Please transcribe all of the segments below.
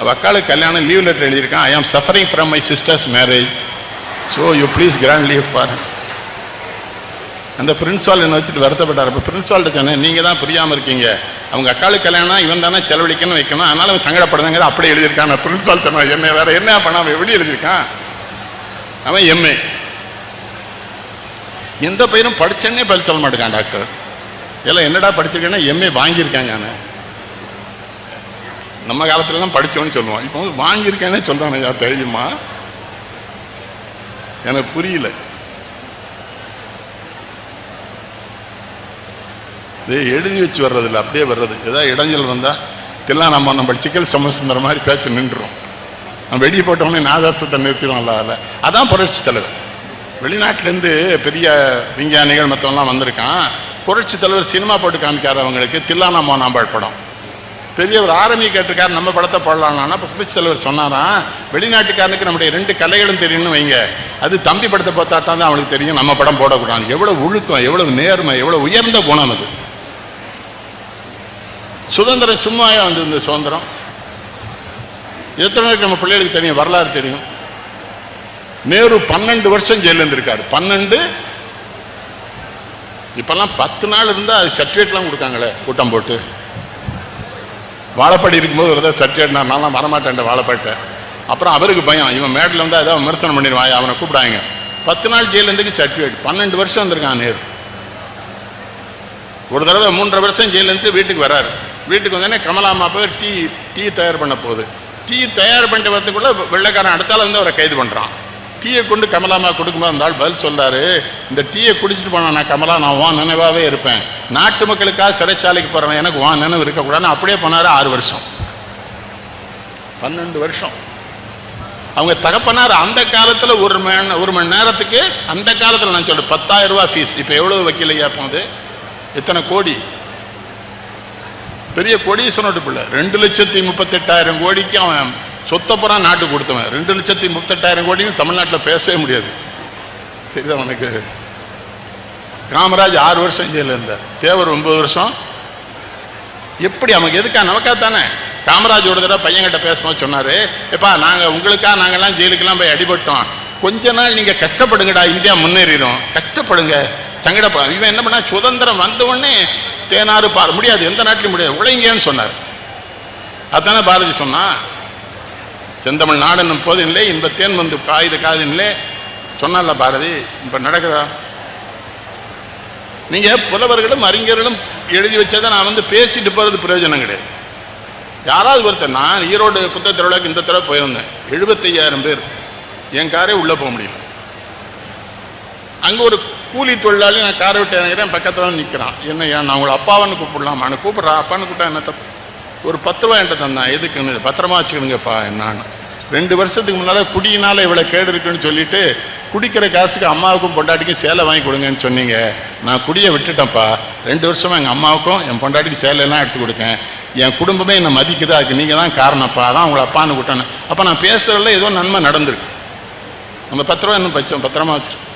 அவள் கல்யாணம் leave letter எழுதியிருக்கான். I am suffering from my sister's marriage so you please grant leave for அந்த பிரின்ஸால் என்னை வச்சுட்டு வருத்தப்பட்டார். இப்போ பிரின்ஸால்கிட்ட சொன்னேன் நீங்கள் தான் புரியாமல் இருக்கீங்க. அவங்க அக்காளுக்கு கல்யாணம் இவன் தானே செலவழிக்கணும் வைக்கணும். அதனால அவன் சங்கடப்படுதுங்கிற அப்படியே எழுதியிருக்கான். நான் பிரின்ஸால் சொன்னான் என்ன வேறு என்ன பண்ண அவன் எப்படி எழுதியிருக்கான்? அவன் எம்ஏ எந்த பையனும் படித்தேன்னே பதில் சொல்ல மாட்டேங்கான் டாக்டர் எல்லாம் என்னடா படிச்சிருக்கேன்னா எம்ஏ வாங்கியிருக்காங்க நான் நம்ம காலத்துலலாம் படித்தோன்னு சொல்லுவோம் இப்போ வந்து வாங்கியிருக்கேனே சொல்கிறான் ஐயா தைரியமா? எனக்கு புரியல. இதே எழுதி வச்சு வர்றதில்ல அப்படியே வர்றது. ஏதாவது இடைஞ்சல் வந்தால் இதெல்லாம் நம்ம நம்ம சிக்கல் சமசுந்தர மாதிரி பேச்சு நின்றுரும். நம்ம வெடி போட்டோடனே நாதாசத்தை நிறுத்திடுவோம்ல அதில் அதான் புரட்சி தலைவர். வெளிநாட்டிலேருந்து பெரிய விஞ்ஞானிகள் மற்றவங்களாம் வந்திருக்கான். புரட்சி தலைவர் சினிமா போட்டு காமிக்கார் அவங்களுக்கு தில்லானா மோனாம்பாள் படம். பெரியவர் ஆரம்பி கேட்டிருக்காரு நம்ம படத்தை போடலாம்னா இப்போ புரட்சி தலைவர் சொன்னாராம் வெளிநாட்டுக்காரனுக்கு நம்முடைய ரெண்டு கலைகளும் தெரியும்னு வைங்க. அது தம்பி படத்தை பார்த்தாட்டா தான் அவனுக்கு தெரியும் நம்ம படம் போடக்கூடாது எவ்வளோ ஒழுக்கம் எவ்வளவு நேர்மை எவ்வளோ உயர்ந்த குணம் அது. சுதந்திரம் சும்மா வந்து இந்த சுதந்திரம். எத்தனை பேருக்கு நம்ம பிள்ளைகளுக்கு தெரியும் வரலாறு தெரியும். நேரு பன்னெண்டு வருஷம் ஜெயிலில் இருந்திருக்காரு. பன்னெண்டு? இப்போல்லாம் பத்து நாள் இருந்தால் அது சர்டிஃபிகேட்லாம் கொடுக்காங்களே கூட்டம் போட்டு. வாழைப்பாடி இருக்கும்போது ஒரு தடவை சர்டிஃபிகேட் நான் நான்லாம் வரமாட்டேன் வாழைப்பாட்டை அப்புறம் அவருக்கு பயம். இவன் மேட்டில் வந்து ஏதாவது விமர்சனம் பண்ணிடுவாய் அவனை கூப்பிடாங்க பத்து நாள் ஜெயிலேருந்துக்கு சர்டிஃபிகேட் பன்னெண்டு வருஷம் வந்திருக்கான் நேரு. ஒரு தடவை மூன்றரை வருஷம் ஜெயிலேருந்து வீட்டுக்கு வராரு. வீட்டுக்கு வந்தோடனே கமலாமா போய் டீ டீ தயார் பண்ண போகுது. டீ தயார் பண்ணிட்டு வரதுக்குள்ளே வெள்ளைக்காரன் அடுத்தால வந்து அவரை கைது பண்ணுறான் டீயை கொண்டு கமலாமா கொடுக்கும்போது அந்த ஆள் பதில் சொல்றாரு இந்த டீயை குடிச்சிட்டு போனா நான் கமலா நான் வான் நினைவாவே இருப்பேன். நாட்டு மக்களுக்காக சிறைச்சாலைக்கு போறேன் எனக்கு வான் நினைவு இருக்கக்கூடாதுன்னு அப்படியே போனாரு ஆறு வருஷம். பன்னெண்டு வருஷம். அவங்க தகப்பனார் அந்த காலத்தில் ஒரு மணி ஒரு மணி நேரத்துக்கு அந்த காலத்தில் நான் சொல்றேன் பத்தாயிரம் ரூபா ஃபீஸ் இப்போ எவ்வளவு வக்கீல் போகுது? எத்தனை கோடி? பெரிய கோடீஸ்வரனோட பிள்ளை. ரெண்டு லட்சத்தி முப்பத்தெட்டாயிரம் கோடிக்கு அவன் சொத்தப்புறா நாட்டு கொடுத்தவன். ரெண்டு லட்சத்தி முப்பத்தெட்டாயிரம் கோடியும் தமிழ்நாட்டில் பேசவே முடியாது. தெரியுதா உனக்கு? காமராஜ் ஆறு வருஷம் ஜெயிலில் இருந்தார். தேவர் ஒன்பது வருஷம். எப்படி அவனுக்கு எதுக்கா? நமக்கா தானே காமராஜ் ஒரு தடவை பையன்கிட்ட பேசும்போது சொன்னார் எப்பா நாங்கள் உங்களுக்கா? நாங்கள்லாம் ஜெயிலுக்கெல்லாம் போய் அடிபட்டோம். கொஞ்ச நாள் நீங்கள் கஷ்டப்படுங்கடா இந்தியா முன்னேறிடும். கஷ்டப்படுங்க. சங்கடப்பட இவன் என்ன பண்ணா சுதந்திரம் வந்தவுடனே தேனாறு பார் முடியாது எந்த நாட்டிலும் முடியாது உழைங்கன்னு சொன்னார். அதானே பாரதி சொன்னா செந்தமிழ் நாடனும் போதினிலே இன்ப தேன் வந்து காயுது காதினிலே. சொன்னார்ல பாரதி இப்போ நடக்குதா? நீங்கள் புலவர்களும் அறிஞர்களும் எழுதி வச்சதை நான் வந்து பேசிட்டு போகிறது பிரயோஜனம் கிடையாது. யாராவது ஒருத்தர் நான் ஈரோடு புத்த திருவிழாக்கு இந்த தடவை போயிருந்தேன். எழுபத்தையாயிரம் பேர் என் காரே உள்ளே போக முடியல. அங்கே ஒரு கூலி தொழிலாளி நான் காரை விட்டு இறங்குறேன் பக்கத்தில் நிற்கிறான் என்ன ஏன் நான் உங்களை அப்பாவன்னு கூப்பிடலாமா நான் கூப்பிட்றா. அப்பான்னு கூப்பிட்டா என்ன தப்பு? ஒரு பத்து ரூபா என்கிட்ட தந்தான். எதுக்குன்னு பத்திரமா வச்சுக்கணுங்கப்பா என்னான்னு. ரெண்டு வருஷத்துக்கு முன்னால் குடியினால் இவ்வளோ கேடு இருக்குன்னு சொல்லிட்டு குடிக்கிற காசுக்கு அம்மாவுக்கும் பொண்டாட்டிக்கும் சேலை வாங்கி கொடுங்கன்னு சொன்னீங்க. நான் குடியை விட்டுட்டேன்ப்பா. ரெண்டு வருஷமாக எங்கள் அம்மாவுக்கும் என் பொண்டாட்டிக்கு சேலையெல்லாம் எடுத்து கொடுக்கேன் என் குடும்பமே என்னை மதிக்குதா? அதுக்கு நீங்கள் தான் காரணப்பா. அதான் உங்களை அப்பான்னு கூட்டானேன் அப்போ நான் பேசுகிறதில்ல ஏதோ நன்மை நடந்திருக்கு. நம்ம பத்திரமா என்ன இன்னும் பச்சோம் பத்திரமா வச்சுருக்கோம்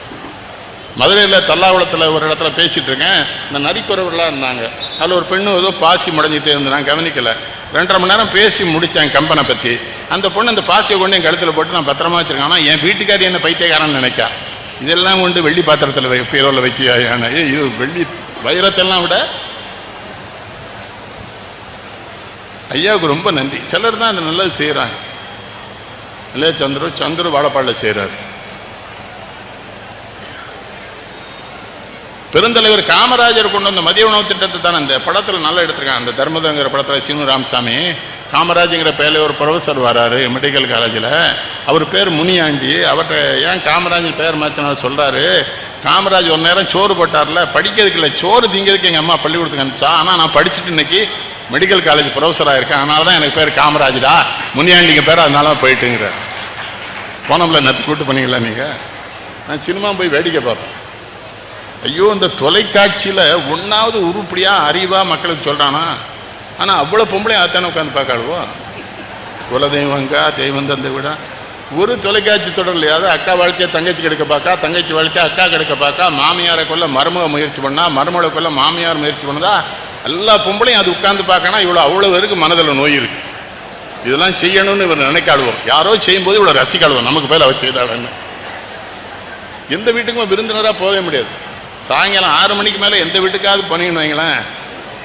மதுரையில் தல்லாகுளத்தில் ஒரு இடத்துல பேசிகிட்டு இருக்கேன். இந்த நரிக்குறவர்களாக இருந்தாங்க. அதில் ஒரு பெண்ணு ஏதோ பாசி முடஞ்சிட்டே இருந்து நான் கவனிக்கலை. ரெண்டரை மணி நேரம் பேசி முடித்தேன் கம்பனை பற்றி அந்த பொண்ணு அந்த பாசியை கொண்டு என் கழுத்தில் போட்டு நான் பத்திரமா வச்சுருக்கேன். ஆனால் என் வீட்டுக்காரி என்ன பைத்தியக்காரன்னு நினைக்கா. இதெல்லாம் கொண்டு வெள்ளி பாத்திரத்தில் வை பீரோவில் வைக்கியா ஏ இது வெள்ளி வைரத்தெல்லாம் விட ஐயாவுக்கு ரொம்ப நன்றி. சிலர் தான் அந்த நல்லது செய்கிறாங்க இல்லையா சந்துரு? சந்துரு வாழைப்பாடில் செய்கிறாரு பெருந்தலைவர் காமராஜர் கொண்டு வந்த மதிய உணவு திட்டத்தை தான் அந்த படத்தில் நல்லா எடுத்திருக்காங்க. அந்த தர்மதங்கிற படத்தில் சீனு ராமசாமி காமராஜுங்கிற பேரில் ஒரு ப்ரொஃபஸர் வராரு மெடிக்கல் காலேஜில் அவர் பேர் முனியாண்டி. அவர்கிட்ட ஏன் காமராஜ் பேர் மாற்றினார் சொல்கிறாரு காமராஜ் ஒரு நேரம் சோறு போட்டார்ல படிக்கிறதுக்கு இல்லை சோறு திங்கிறதுக்கு எங்கள் அம்மா பள்ளிக்கூடத்துக்கு அனுப்பிச்சா. ஆனால் நான் படிச்சுட்டு இன்னைக்கு மெடிக்கல் காலேஜ் ப்ரொஃபஸராக இருக்கேன் அதனால தான் எனக்கு பேர் காமராஜ்டா. முனியாண்டிங்க பேர் அதனால தான் போயிட்டுங்கிற போனோம்ல நத்து கூட்டு பண்ணீங்களா நீங்கள் நான் சினிமா போய் வேடிக்கை பார்ப்பேன். ஐயோ இந்த தொலைக்காட்சியில் ஒன்றாவது உருப்படியாக அறிவாக மக்களுக்கு சொல்கிறானா ஆனால் அவ்வளோ பொம்பளை ஆத்தானே உட்காந்து பார்க்காளுவோ? குலதெய்வங்கா தெய்வம் தந்தை விட. ஒரு தொலைக்காட்சி தொடர்லையாவது அக்கா வாழ்க்கையை தங்கச்சி கெடுக்க பார்க்கா தங்கச்சி வாழ்க்கையை அக்கா கெடுக்க பார்க்கா மாமியாரை கொல்ல மருமக முயற்சி பண்ணா மருமகளை கொல்ல மாமியார் முயற்சி பண்ணுதா? எல்லா பொம்பளையும் அது உட்காந்து பார்க்கனா இவ்வளோ அவ்வளோ பேருக்கு மனதில் நோய் இருக்கு. இதெல்லாம் செய்யணும்னு இவர் நினைக்காடுவோம் யாரோ செய்யும்போது இவ்வளோ ரசிக்காடுவோம் நமக்கு பேர் அவர் செய்தாள் எந்த வீட்டுக்கும் விருந்தினராக போகவே முடியாது. சாயங்காலம் ஆறு மணிக்கு மேலே எந்த வீட்டுக்காவது போனீங்கன்னு வைங்களேன்.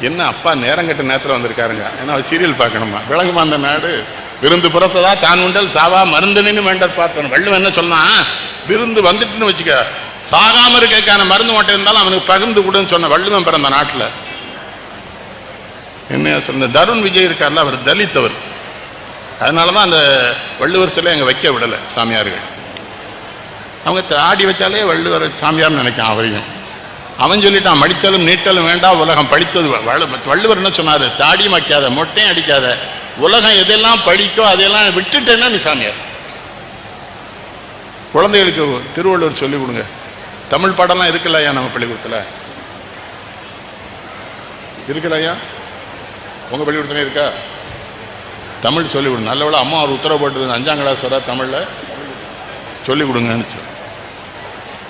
என்ன அப்பா நேரம் கட்ட நேரத்தில் வந்திருக்காருங்க. ஏன்னா அவர் சீரியல் பார்க்கணுமா? விளங்குமா அந்த நாடு. விருந்து புறத்ததா தான் உண்டல் சாவா மருந்துன்னு வேண்டர் பார்த்தோம் வள்ளுவன் என்ன சொன்னா விருந்து வந்துட்டுன்னு வச்சுக்க. சாகாமல் இருக்கக்கான மருந்து மட்டும் இருந்தாலும் அவனுக்கு பகிர்ந்து கொடுன்னு சொன்ன வள்ளுவன் பிறந்த நாட்டில். என்ன சொன்ன? தருண் விஜய் இருக்கார்ல அவர் தலித் அவர். அதனால தான் அந்த வள்ளுவர் சிலை அங்கே வைக்க விடலை சாமியார்கள். அவங்க ஆடி வச்சாலே வள்ளுவர் சாமியார்னு நினைக்கான் அவரையும். அவன் சொல்லிட்டான் மடித்தலும் நீட்டலும் வேண்டாம் உலகம் படித்தது. வள்ளுவர் என்ன சொன்னாரு? தாடியும் வைக்காத மொட்டையும் அடிக்காத உலகம் எதெல்லாம் படிக்கோ அதையெல்லாம் விட்டுட்டேன்னா நீ சாமியார். குழந்தைகளுக்கு திருவள்ளுவர் சொல்லிக் கொடுங்க. தமிழ் பாடம்லாம் இருக்குல்ல ஐயா நம்ம பள்ளிக்கூடத்தில்? இருக்குல்ல ஐயா? உங்கள் பள்ளிக்கூடத்துல இருக்கா? தமிழ் சொல்லிக் கொடுங்க. நல்ல வேளை அம்மா ஒரு உத்தரவு போட்டது அஞ்சாம் கிளாஸ் வர தமிழில். சொல்லிக் கொடுங்கன்னு சொல்லி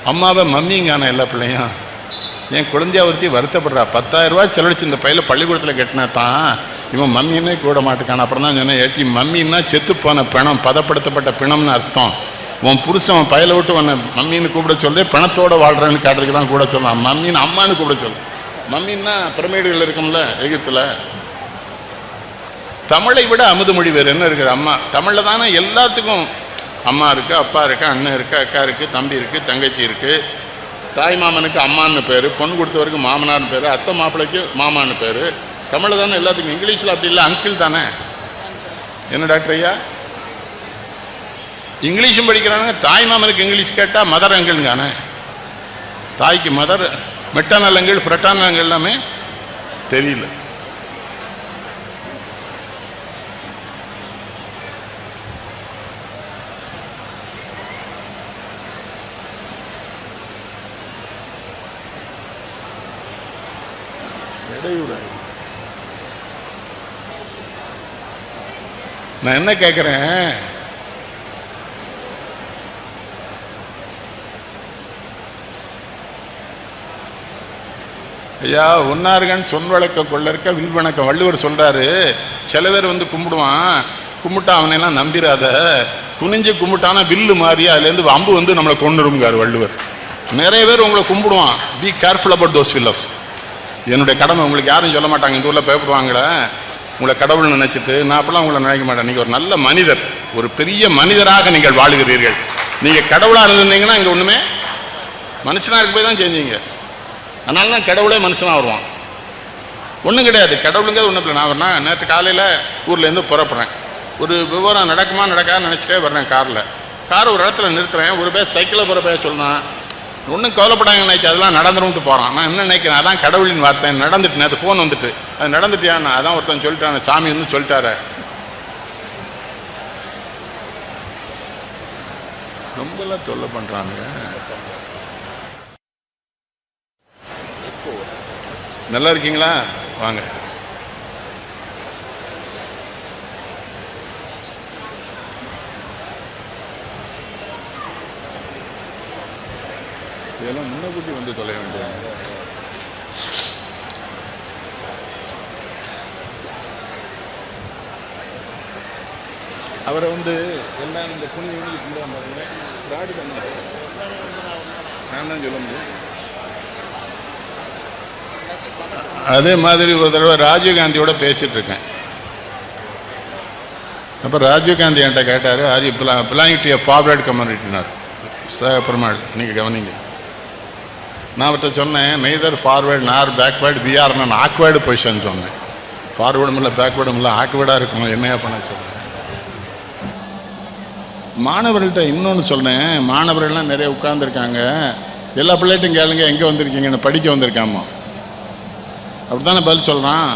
அம்மாவை மம்மிங்கான எல்லா பிள்ளையும். என் குழந்தைய ஒருத்தி வருத்தப்படுறா. பத்தாயிரம் ரூபாய் செலவழிச்சு இந்த பையில பள்ளிக்கூடத்தில் கட்டினா தான் இவன் மம்மின்னே கூட மாட்டுக்கான. அப்புறம் தான் சொன்னேன் ஏற்றி மம்மின்னா செத்து போன பிணம் பதப்படுத்தப்பட்ட பிணம்னு அர்த்தம். உன் புருஷன் அவன் பயில விட்டு உன்னை மம்மின்னு கூப்பிட சொல்லுதே பிணத்தோடு வாழ்கிறேன்னு காட்டுறதுக்கு தான் கூட சொல்லலாம் மம்மின்னு அம்மான்னு கூப்பிட சொல்லு. மம்மின்னா பிரமிடுகள் இருக்கும்ல எகிப்தில். தமிழை விட அமுது மொழி வேறு என்ன இருக்குது? அம்மா தமிழில் தானே எல்லாத்துக்கும் அம்மா இருக்குது அப்பா இருக்குது அண்ணன் இருக்குது அக்கா இருக்குது தம்பி இருக்குது தங்கச்சி இருக்குது தாய் மாமனுக்கு அம்மான்னு பேர் பொண்ணு கொடுத்தவருக்கு மாமனார்னு பேர் அத்தை மாப்பிள்ளைக்கு மாமான்னு பேர். தமிழில் தானே எல்லாத்துக்கும் இங்கிலீஷில் அப்படி இல்லை அங்கிள் தானே. என்ன டாக்டர் ஐயா? இங்கிலீஷும் படிக்கிறாங்க தாய் மாமனுக்கு இங்கிலீஷ் கேட்டால் மதர் அங்கிள்ங்கானே தாய்க்கு mother maternal uncle paternal uncle எல்லாமே தெரியல. நான் என்ன கேட்குறேன் ஐயா ஒன்னாருகன் சொன் வழக்கம் கொள்ள இருக்க வில் வணக்கம் வள்ளுவர் சொல்றாரு சில பேர் வந்து கும்பிடுவான் கும்பிட்டா அவனையெல்லாம் நம்பிராத குனிஞ்சு கும்பிட்டானா வில்லு மாறி அதுலேருந்து அம்பு வந்து நம்மளை கொண்டுருங்கார் வள்ளுவர். நிறைய பேர் உங்களை கும்பிடுவான். Be careful about those fillers என்னுடைய கடமை உங்களுக்கு யாரும் சொல்ல மாட்டாங்க இந்த ஊரில் பயப்படுவாங்களே. உங்களை கடவுள் நினைச்சிட்டு நான் அப்படிலாம் உங்களை நினைக்க மாட்டேன். நீங்கள் ஒரு நல்ல மனிதர். ஒரு பெரிய மனிதராக நீங்கள் வாழுகிறீர்கள். நீங்கள் கடவுளாக இருந்திருந்தீங்கன்னா இங்கே ஒன்றுமே மனுஷனாக இருக்க போய் தான் செஞ்சீங்க. அதனால தான் கடவுளே மனுஷனாக வருவான். ஒன்றும் கிடையாது. கடவுளுங்கிறது ஒன்றும் இல்லை. நான் வரேன் நேற்று காலையில் ஊர்லேருந்து புறப்படுறேன். ஒரு விவரம் நடக்குமா நடக்காதுன்னு நினச்சிட்டே வர்றேன் காரில். கார் ஒரு இடத்துல நிறுத்துறேன். ஒரு பேர் சைக்கிளில் போகிற பேர் சொன்னான். ஒன்றும் கவலைப்படாங்க நினைச்சு அதெல்லாம் நடந்துரும்ட்டு போகிறான் நான் என்ன நினைக்கிறேன்? அதான் கடவுளின் வார்த்தை. நடந்துட்டு நேற்று ஃபோன் வந்துட்டு. அது நடந்துட்டியான் அதான் ஒருத்தன் சொல்லிட்டான் சாமி வந்து சொல்லிட்டாரு. ரொம்பலாம் தொல்லை பண்ணுறானுங்க நல்லா இருக்கீங்களா? வாங்க. இதெல்லாம் முன்னக்கூட்டி வந்து தொலை வேண்டிய அவரை வந்து எல்லாம் இந்த புனி வெளியே கொண்டு பாருங்க ஃப்ராடு பண்ணாரு நான் தான் சொல்ல முடியும். அதே மாதிரி ஒரு தடவை ராஜீவ்காந்தியோட பேசிட்டு இருக்கேன். அப்போ ராஜீவ்காந்தி என்கிட்ட கேட்டார் are you belong to forward கம்யூனிட்டினார் சார் பெருமாள் நீங்கள் கவனிங்க. நான் அவர்கிட்ட சொன்னேன் neither forward nor backward VR நான் ஆக்வேர்டு பொசிஷன் சொன்னேன். ஃபார்வேர்டும் இல்லை பேக்வேர்டும் இல்லை ஆக்வேர்டாக இருக்கும் என்னையா பண்ண சொன்னேன் மாணவர்கள்ட்ட இன்னொன்று சொன்னேன். மாணவர்கள்லாம் நிறைய உட்கார்ந்துருக்காங்க. எல்லா பிள்ளைட்டும் கேளுங்க எங்கே வந்திருக்கீங்கன்னு படிக்க வந்திருக்காமா? அப்படித்தானே பதில் சொல்கிறான்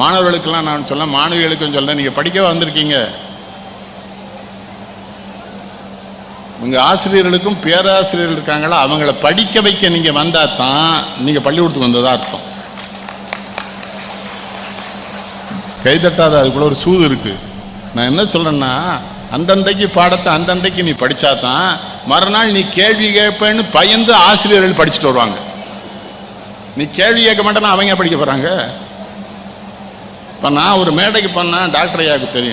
மாணவர்களுக்கெல்லாம் நான் சொல்ல மாணவிகளுக்கும் சொல்ல நீங்கள் படிக்கவே வந்திருக்கீங்க. உங்கள் ஆசிரியர்களுக்கும் பேராசிரியர்கள் இருக்காங்களா? அவங்கள படிக்க வைக்க நீங்கள் வந்தால் தான் நீங்கள் பள்ளிக்கூடத்துக்கு வந்ததா அர்த்தம். கைதட்டாத அதுக்குள்ள ஒரு சூது இருக்கு. நான் என்ன சொல்றேன்னா அந்தந்தைக்கு பாடத்தை அந்தந்தைக்கு நீ படிச்சா தான் மறுநாள் நீ கேள்வி கேட்பேன்னு பயந்து ஆசிரியர்கள் படிச்சுட்டு வருவாங்க. நீ கேள்வி கேட்க மாட்டேன்னா அவங்க படிக்க போறாங்க? இப்போ நான் ஒரு மேடைக்கு பண்ணால் டாக்டர் ஐயாவுக்கு தெரியும்.